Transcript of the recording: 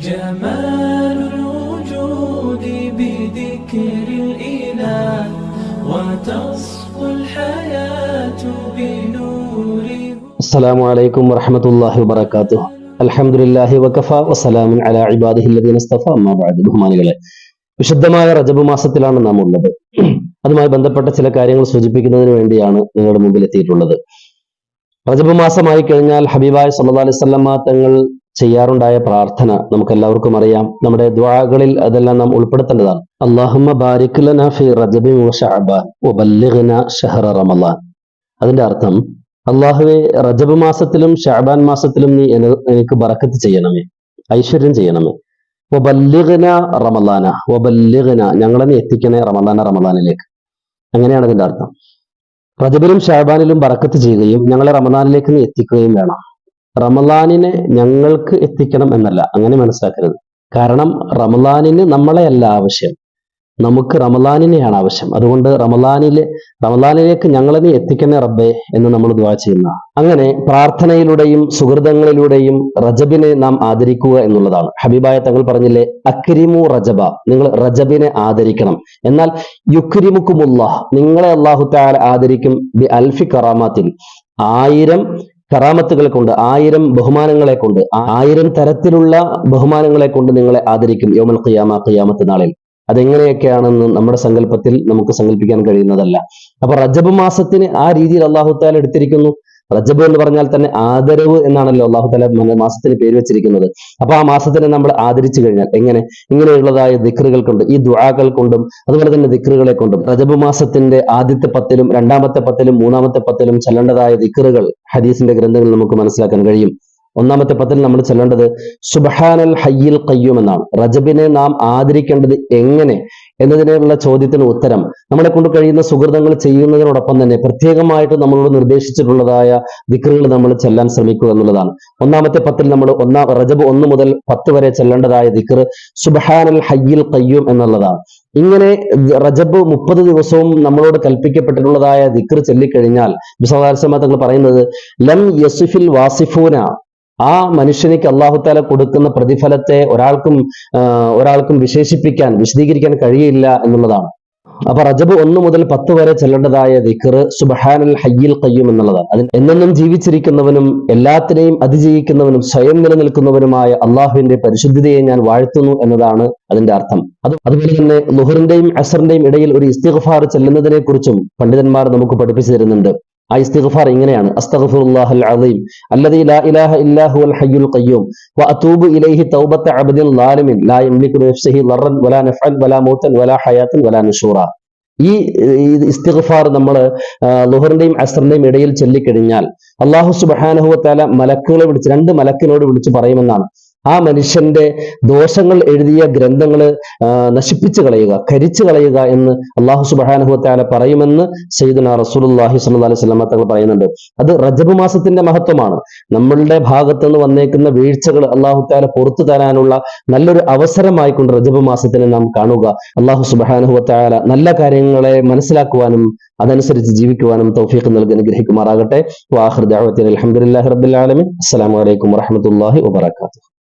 جمال الوجود بذكر الإله وتصفو الحياة بنور അസ്സലാമു അലൈക്കും വറഹമത്തല്ലാഹി വബർക്കാത്തു അൽഹംദുലില്ലാഹി വകഫ വസ്സലാമുൻ അലാ ഇബാദിഹി അല്ലദീന ഇസ്തഫ അമ്മാ ബഅദ് ബഹുമാനികളെ വിശുദ്ധമായ റജബ് മാസത്തിലാണ് നാം ഉള്ളത് അതുമായി ബന്ധപ്പെട്ട ചില കാര്യങ്ങൾ സൂചിപ്പിക്കുന്നതിന് വേണ്ടിയാണ് നിങ്ങളുടെ മുമ്പിൽ എത്തിയിട്ടുള്ളത് റജബ് മാസമായി കഴിഞ്ഞാൽ ഹബീബായ സല്ലല്ലാഹു അലൈഹി വസല്ലമ തങ്ങൾ ചെയ്യാറുണ്ടായ പ്രാർത്ഥന നമുക്കെല്ലാവർക്കും അറിയാം. നമ്മുടെ ദ്വാകളിൽ അതെല്ലാം നാം ഉൾപ്പെടുത്തേണ്ടതാണ്. അല്ലാഹുമ്മ ബാരിക് ഫി റജബി വ ശഅബാൻ വബല്ലിഗ്നാ അതിന്റെ അർത്ഥം അള്ളാഹുവെ റജബ് മാസത്തിലും ഷാബാൻ മാസത്തിലും നീ എനിക്ക് ബറക്കത്ത് ചെയ്യണമേ ഐശ്വര്യം ചെയ്യണമേ. ഒബല്ലിഖന റമലാന ഒബല്ലിഖന ഞങ്ങളെ നീ എത്തിക്കണേ റമലാന റമലാനിലേക്ക് അങ്ങനെയാണ് അതിന്റെ അർത്ഥം. റജബിലും ഷാബാനിലും ബറക്കത്ത് ചെയ്യുകയും ഞങ്ങളെ റമലാനിലേക്ക് നീ എത്തിക്കുകയും വേണം. റമലാനിനെ ഞങ്ങൾക്ക് എത്തിക്കണം എന്നല്ല അങ്ങനെ മനസ്സിലാക്കരുത്. കാരണം റമലാനിന് നമ്മളെയല്ല ആവശ്യം. നമുക്ക് റമലാനിനെയാണ് ആവശ്യം. അതുകൊണ്ട് റമലാനിലെ റമലാനിലേക്ക് ഞങ്ങളെ നീ എത്തിക്കണേ റബ്ബേ എന്ന് നമ്മൾ ദുവാ ചെയ്യുന്ന. അങ്ങനെ പ്രാർത്ഥനയിലൂടെയും സുഹൃതങ്ങളിലൂടെയും റജബിനെ നാം ആദരിക്കുക എന്നുള്ളതാണ്. ഹബീബായ തങ്ങൾ പറഞ്ഞില്ലേ അക്രിമു റജബ നിങ്ങൾ റജബിനെ ആദരിക്കണം. എന്നാൽ യുക്രിമുക്കുമുള്ള നിങ്ങളെ അള്ളാഹു താല ആദരിക്കും ബി അൽഫി കറാമാത്തിൽ. ആയിരം കറാമത്തുകളെ കൊണ്ട് ആയിരം ബഹുമാനങ്ങളെ കൊണ്ട് ആയിരം തരത്തിലുള്ള ബഹുമാനങ്ങളെ കൊണ്ട് നിങ്ങളെ ആദരിക്കും യോമൽ ഖിയാമ ഖിയാമത്ത് നാളിൽ. അതെങ്ങനെയൊക്കെയാണെന്ന് നമ്മുടെ സങ്കല്പത്തിൽ നമുക്ക് സങ്കല്പിക്കാൻ കഴിയുന്നതല്ല. അപ്പൊ റജബ് മാസത്തിന് ആ രീതിയിൽ അള്ളാഹു താല എടുത്തിരിക്കുന്നു. റജബ് എന്ന് പറഞ്ഞാൽ തന്നെ ആദരവ് എന്നാണല്ലോ അള്ളാഹു തല മാസത്തിന് പേര് വെച്ചിരിക്കുന്നത്. അപ്പൊ ആ മാസത്തിനെ നമ്മൾ ആദരിച്ചു കഴിഞ്ഞാൽ എങ്ങനെ? ഇങ്ങനെയുള്ളതായ ദിക്റുകൾ കൊണ്ട് ഈ ദുആകൾ കൊണ്ടും അതുപോലെ തന്നെ ദിക്റുകളെ കൊണ്ടും. റജബ് മാസത്തിന്റെ ആദ്യത്തെ പത്തിലും രണ്ടാമത്തെ പത്തിലും മൂന്നാമത്തെ പത്തിലും ചെല്ലേണ്ടതായ ദിക്റുകൾ ഹദീസിന്റെ ഗ്രന്ഥങ്ങൾ നമുക്ക് മനസ്സിലാക്കാൻ കഴിയും. ഒന്നാമത്തെ പത്തിൽ നമ്മൾ ചെല്ലേണ്ടത് സുബഹാനൽ ഹയ്യിൽ കയ്യും എന്നാണ്. റജബിനെ നാം ആദരിക്കേണ്ടത് എങ്ങനെ? എന്നതിനുള്ള ചോദ്യത്തിന് ഉത്തരം. നമ്മളെ കൊണ്ട് കഴിയുന്ന സുഹൃതങ്ങൾ ചെയ്യുന്നതിനോടൊപ്പം തന്നെ പ്രത്യേകമായിട്ട് നമ്മളോട് നിർദ്ദേശിച്ചിട്ടുള്ളതായ ദിക്റുകൾ നമ്മൾ ചെല്ലാൻ ശ്രമിക്കുക എന്നുള്ളതാണ്. ഒന്നാമത്തെ പത്തിൽ നമ്മൾ ഒന്നാം റജബ് ഒന്ന് മുതൽ പത്ത് വരെ ചെല്ലേണ്ടതായ ദിക്ർ സുബഹാനൽ ഹയ്യിൽ കയ്യും എന്നുള്ളതാണ്. ഇങ്ങനെ റജബ് മുപ്പത് ദിവസവും നമ്മളോട് കൽപ്പിക്കപ്പെട്ടിട്ടുള്ളതായ ദിക്ർ ചൊല്ലിക്കഴിഞ്ഞാൽ വിശദാർശമാ തങ്ങൾ പറയുന്നത് ലം യസുഫിൽ വാസിഫൂന ആ മനുഷ്യനിക്ക് അള്ളാഹുത്താല കൊടുക്കുന്ന പ്രതിഫലത്തെ ഒരാൾക്കും ഒരാൾക്കും വിശേഷിപ്പിക്കാൻ വിശദീകരിക്കാൻ കഴിയില്ല എന്നുള്ളതാണ്. അപ്പൊ റജബ് ഒന്ന് മുതൽ പത്ത് വരെ ചെല്ലേണ്ടതായ ദിക്ർ സുബഹാനൽ ഹയ്യിൽ കയ്യും എന്നുള്ളതാണ്. അതിൽ എന്നെന്നും ജീവിച്ചിരിക്കുന്നവനും എല്ലാത്തിനെയും അതിജീവിക്കുന്നവനും സ്വയം നിലനിൽക്കുന്നവനുമായ അള്ളാഹുവിന്റെ പരിശുദ്ധതയെ ഞാൻ വാഴ്ത്തുന്നു എന്നതാണ് അതിന്റെ അർത്ഥം. അത് അതുപോലെ തന്നെ ലുഹറിന്റെയും അസറിന്റെയും ഇടയിൽ ഒരു ഇസ്തിഗ്ഫാർ ചെല്ലുന്നതിനെ കുറിച്ചും പണ്ഡിതന്മാർ നമുക്ക് പഠിപ്പിച്ചു തരുന്നുണ്ട്. ആ ഇസ്തിഗ്ഫാർ ഇങ്ങനെയാണ്. അസ്തഗ്ഫിറുല്ലാഹൽ ലാ ഇലാഹ ഹയ്യുൽ ഖയ്യൂം. വഅതൂബു ഇലൈഹി തൗബത നഫ്സിഹി വലാ വലാ വലാ വലാ ഈ ഇസ്തിഗ്ഫാർ നമ്മൾ ലുഹറിന്റെയും അസറിന്റെയും ഇടയിൽ ചൊല്ലിക്കഴിഞ്ഞാൽ അള്ളാഹു സുബ്ഹാനഹു വതആല മലക്കുകളെ വിളിച്ച് രണ്ട് മലക്കിനോട് വിളിച്ച് പറയുമെന്നാണ്. ആ മനുഷ്യന്റെ ദോഷങ്ങൾ എഴുതിയ ഗ്രന്ഥങ്ങൾ നശിപ്പിച്ചു കളയുക കരിച്ചു കളയുക എന്ന് അള്ളാഹു സുബ്ഹാനഹു വതആല പറയുമെന്ന് സയ്യിദുന റസൂലുള്ളാഹി സ്വല്ലല്ലാഹു അലൈഹി വസല്ലം തങ്ങൾ പറയുന്നുണ്ട്. അത് റജബ് മാസത്തിന്റെ മഹത്വമാണ്. നമ്മളുടെ ഭാഗത്ത് നിന്ന് വന്നേക്കുന്ന വീഴ്ചകൾ അള്ളാഹു താല പുറത്തു തരാനുള്ള നല്ലൊരു അവസരമായിക്കൊണ്ട് റജബ് മാസത്തിനെ നാം കാണുക. അള്ളാഹു സുബ്ഹാനഹു വതആല നല്ല കാര്യങ്ങളെ മനസ്സിലാക്കുവാനും അതനുസരിച്ച് ജീവിക്കുവാനും തൗഫീഖ് നൽകി അനുഗ്രഹിക്കുമാറാകട്ടെ. അൽഹംദുലില്ലാഹി റബ്ബിൽ ആലമീൻ. അസ്സലാമു അലൈക്കും വറഹ്മത്തുള്ളാഹി വബറകാതുഹു.